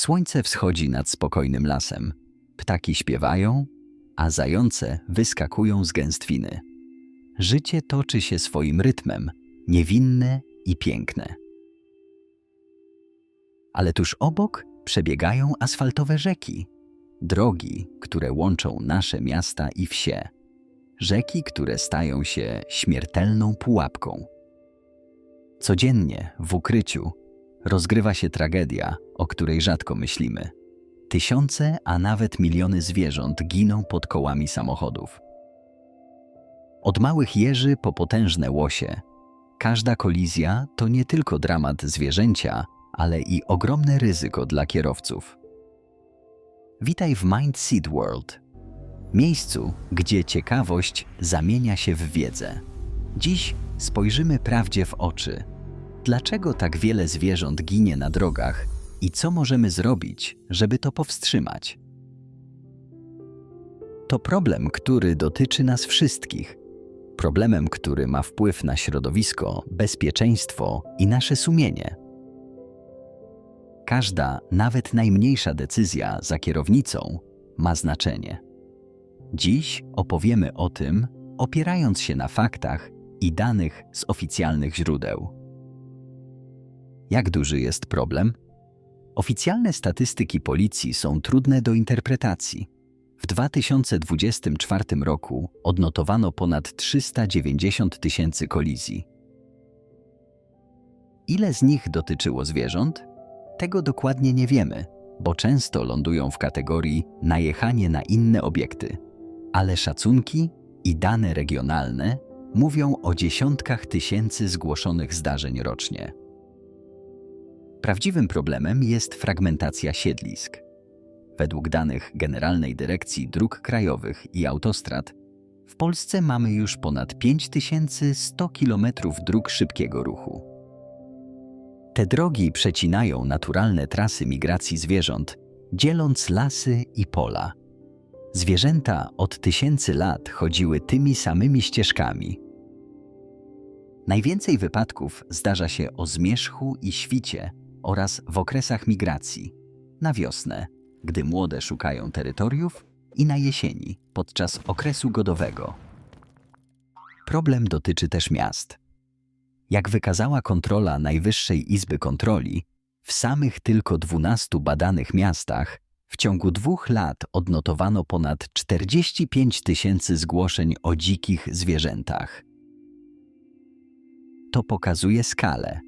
Słońce wschodzi nad spokojnym lasem. Ptaki śpiewają, a zające wyskakują z gęstwiny. Życie toczy się swoim rytmem, niewinne i piękne. Ale tuż obok przebiegają asfaltowe rzeki, drogi, które łączą nasze miasta i wsie, rzeki, które stają się śmiertelną pułapką. Codziennie w ukryciu rozgrywa się tragedia, o której rzadko myślimy. Tysiące, a nawet miliony zwierząt giną pod kołami samochodów. Od małych jeży po potężne łosie. Każda kolizja to nie tylko dramat zwierzęcia, ale i ogromne ryzyko dla kierowców. Witaj w Mind Seed World, miejscu, gdzie ciekawość zamienia się w wiedzę. Dziś spojrzymy prawdzie w oczy. Dlaczego tak wiele zwierząt ginie na drogach i co możemy zrobić, żeby to powstrzymać? To problem, który dotyczy nas wszystkich. Problemem, który ma wpływ na środowisko, bezpieczeństwo i nasze sumienie. Każda, nawet najmniejsza decyzja za kierownicą ma znaczenie. Dziś opowiemy o tym, opierając się na faktach i danych z oficjalnych źródeł. Jak duży jest problem? Oficjalne statystyki policji są trudne do interpretacji. W 2024 roku odnotowano ponad 390 tysięcy kolizji. Ile z nich dotyczyło zwierząt? Tego dokładnie nie wiemy, bo często lądują w kategorii najechanie na inne obiekty. Ale szacunki i dane regionalne mówią o dziesiątkach tysięcy zgłoszonych zdarzeń rocznie. Prawdziwym problemem jest fragmentacja siedlisk. Według danych Generalnej Dyrekcji Dróg Krajowych i Autostrad, w Polsce mamy już ponad 5100 km dróg szybkiego ruchu. Te drogi przecinają naturalne trasy migracji zwierząt, dzieląc lasy i pola. Zwierzęta od tysięcy lat chodziły tymi samymi ścieżkami. Najwięcej wypadków zdarza się o zmierzchu i świcie oraz w okresach migracji, na wiosnę, gdy młode szukają terytoriów i na jesieni, podczas okresu godowego. Problem dotyczy też miast. Jak wykazała kontrola Najwyższej Izby Kontroli, w samych tylko 12 badanych miastach w ciągu dwóch lat odnotowano ponad 45 tysięcy zgłoszeń o dzikich zwierzętach. To pokazuje skalę,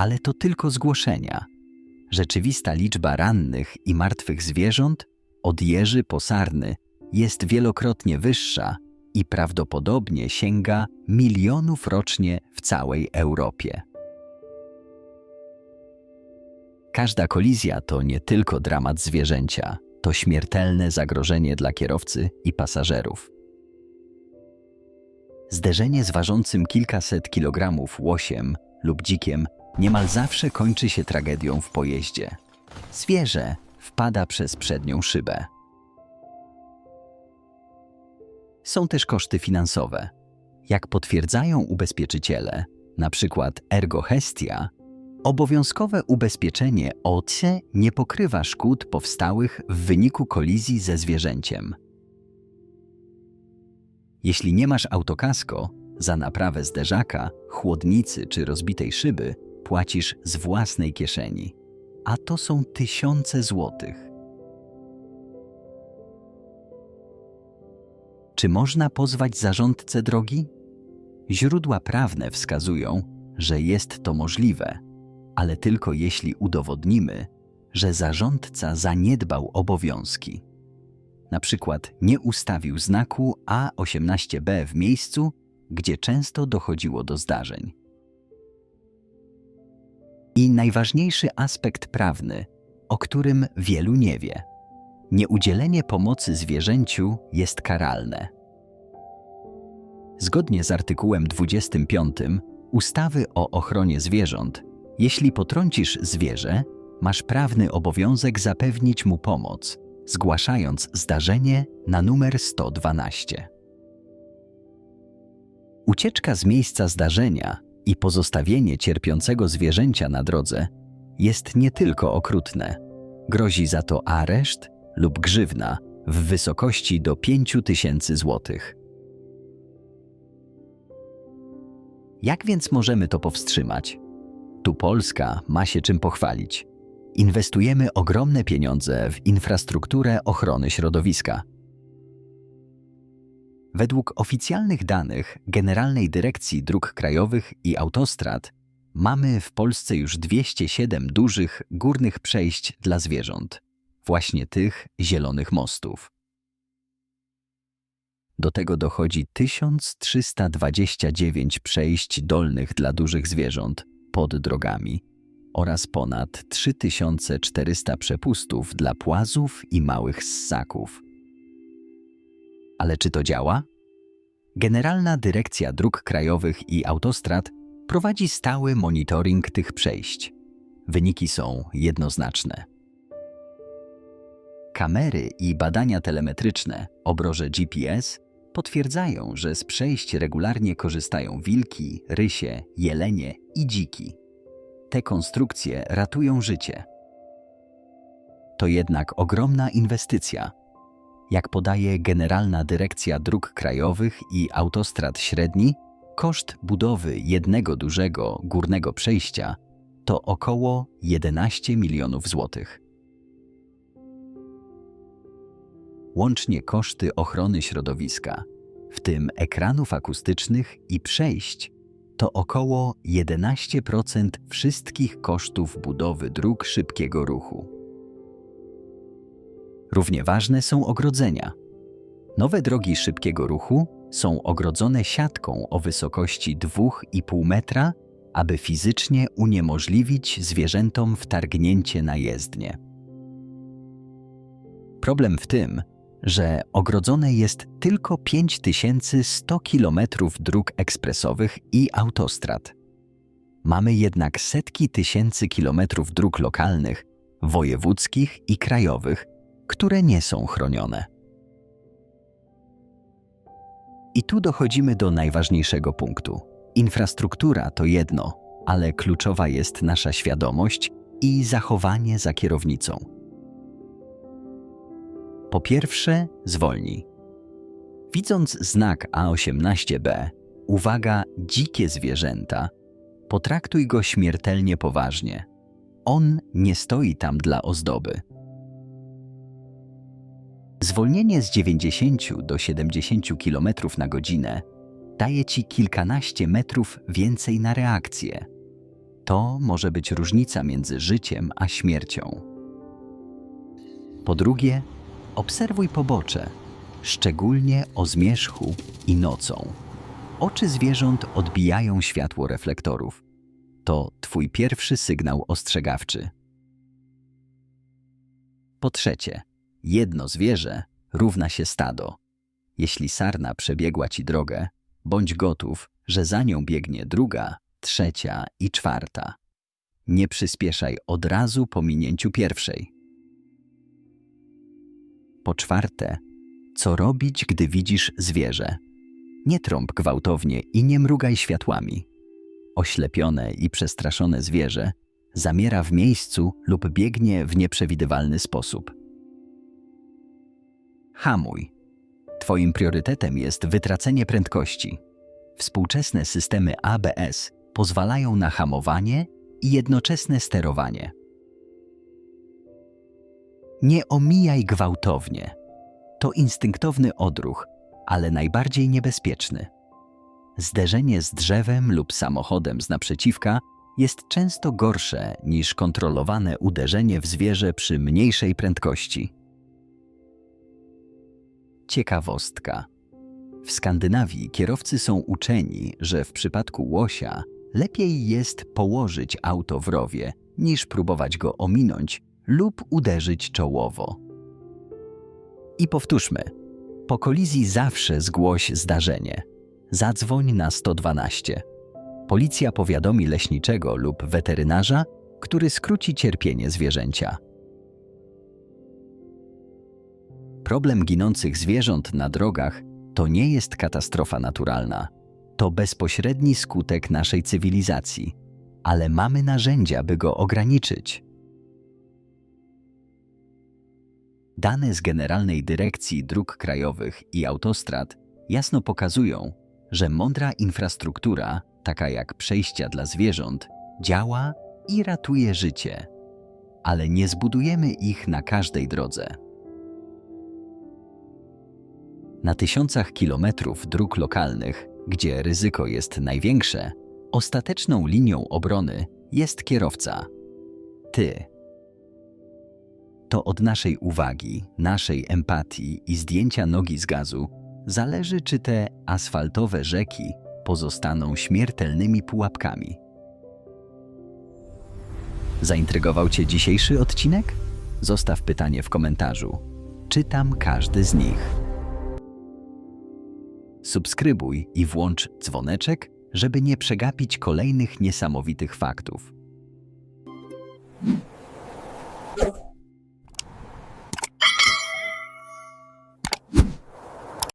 ale to tylko zgłoszenia. Rzeczywista liczba rannych i martwych zwierząt, od jeży po sarny, jest wielokrotnie wyższa i prawdopodobnie sięga milionów rocznie w całej Europie. Każda kolizja to nie tylko dramat zwierzęcia, to śmiertelne zagrożenie dla kierowcy i pasażerów. Zderzenie z ważącym kilkaset kilogramów łosiem lub dzikiem niemal zawsze kończy się tragedią w pojeździe. Zwierzę wpada przez przednią szybę. Są też koszty finansowe. Jak potwierdzają ubezpieczyciele, np. Ergo Hestia, obowiązkowe ubezpieczenie OC nie pokrywa szkód powstałych w wyniku kolizji ze zwierzęciem. Jeśli nie masz autokasko, za naprawę zderzaka, chłodnicy czy rozbitej szyby płacisz z własnej kieszeni, a to są tysiące złotych. Czy można pozwać zarządcę drogi? Źródła prawne wskazują, że jest to możliwe, ale tylko jeśli udowodnimy, że zarządca zaniedbał obowiązki. Na przykład nie ustawił znaku A18B w miejscu, gdzie często dochodziło do zdarzeń. I najważniejszy aspekt prawny, o którym wielu nie wie. Nieudzielenie pomocy zwierzęciu jest karalne. Zgodnie z artykułem 25 ustawy o ochronie zwierząt, jeśli potrącisz zwierzę, masz prawny obowiązek zapewnić mu pomoc, zgłaszając zdarzenie na numer 112. Ucieczka z miejsca zdarzenia i pozostawienie cierpiącego zwierzęcia na drodze jest nie tylko okrutne, Grozi za to areszt lub grzywna w wysokości do 5 tysięcy złotych. Jak więc możemy to powstrzymać? Tu Polska ma się czym pochwalić. Inwestujemy ogromne pieniądze w infrastrukturę ochrony środowiska. Według oficjalnych danych Generalnej Dyrekcji Dróg Krajowych i Autostrad mamy w Polsce już 207 dużych górnych przejść dla zwierząt, właśnie tych zielonych mostów. Do tego dochodzi 1329 przejść dolnych dla dużych zwierząt pod drogami oraz ponad 3400 przepustów dla płazów i małych ssaków. Ale czy to działa? Generalna Dyrekcja Dróg Krajowych i Autostrad prowadzi stały monitoring tych przejść. Wyniki są jednoznaczne. Kamery i badania telemetryczne, obroże GPS potwierdzają, że z przejść regularnie korzystają wilki, rysie, jelenie i dziki. Te konstrukcje ratują życie. To jednak ogromna inwestycja. Jak podaje Generalna Dyrekcja Dróg Krajowych i Autostrad Średni, koszt budowy jednego dużego górnego przejścia to około 11 milionów złotych. Łącznie koszty ochrony środowiska, w tym ekranów akustycznych i przejść, to około 11% wszystkich kosztów budowy dróg szybkiego ruchu. Równie ważne są ogrodzenia. Nowe drogi szybkiego ruchu są ogrodzone siatką o wysokości 2,5 metra, aby fizycznie uniemożliwić zwierzętom wtargnięcie na jezdnię. Problem w tym, że ogrodzone jest tylko 5100 km dróg ekspresowych i autostrad. Mamy jednak setki tysięcy kilometrów dróg lokalnych, wojewódzkich i krajowych, które nie są chronione. I tu dochodzimy do najważniejszego punktu. Infrastruktura to jedno, ale kluczowa jest nasza świadomość i zachowanie za kierownicą. Po pierwsze, zwolnij. Widząc znak A18B, uwaga, dzikie zwierzęta, potraktuj go śmiertelnie poważnie. On nie stoi tam dla ozdoby. Zwolnienie z 90 do 70 km na godzinę daje ci kilkanaście metrów więcej na reakcję. To może być różnica między życiem a śmiercią. Po drugie, obserwuj pobocze, szczególnie o zmierzchu i nocą. Oczy zwierząt odbijają światło reflektorów. To twój pierwszy sygnał ostrzegawczy. Po trzecie, Jedno zwierzę równa się stado. Jeśli sarna przebiegła ci drogę, bądź gotów, że za nią biegnie druga, trzecia i czwarta. Nie przyspieszaj od razu po minięciu pierwszej. Po czwarte, co robić, gdy widzisz zwierzę? Nie trąb gwałtownie i nie mrugaj światłami. Oślepione i przestraszone zwierzę zamiera w miejscu lub biegnie w nieprzewidywalny sposób. Hamuj. Twoim priorytetem jest wytracenie prędkości. Współczesne systemy ABS pozwalają na hamowanie i jednoczesne sterowanie. Nie omijaj gwałtownie. To instynktowny odruch, ale najbardziej niebezpieczny. Zderzenie z drzewem lub samochodem z naprzeciwka jest często gorsze niż kontrolowane uderzenie w zwierzę przy mniejszej prędkości. Ciekawostka. W Skandynawii kierowcy są uczeni, że w przypadku łosia lepiej jest położyć auto w rowie, niż próbować go ominąć lub uderzyć czołowo. I powtórzmy. Po kolizji zawsze zgłoś zdarzenie. Zadzwoń na 112. Policja powiadomi leśniczego lub weterynarza, który skróci cierpienie zwierzęcia. Problem ginących zwierząt na drogach to nie jest katastrofa naturalna. To bezpośredni skutek naszej cywilizacji, ale mamy narzędzia, by go ograniczyć. Dane z Generalnej Dyrekcji Dróg Krajowych i Autostrad jasno pokazują, że mądra infrastruktura, taka jak przejścia dla zwierząt, działa i ratuje życie. Ale nie zbudujemy ich na każdej drodze. Na tysiącach kilometrów dróg lokalnych, gdzie ryzyko jest największe, ostateczną linią obrony jest kierowca. Ty. To od naszej uwagi, naszej empatii i zdjęcia nogi z gazu zależy, czy te asfaltowe rzeki pozostaną śmiertelnymi pułapkami. Zaintrygował Cię dzisiejszy odcinek? Zostaw pytanie w komentarzu. Czytam każdy z nich. Subskrybuj i włącz dzwoneczek, żeby nie przegapić kolejnych niesamowitych faktów.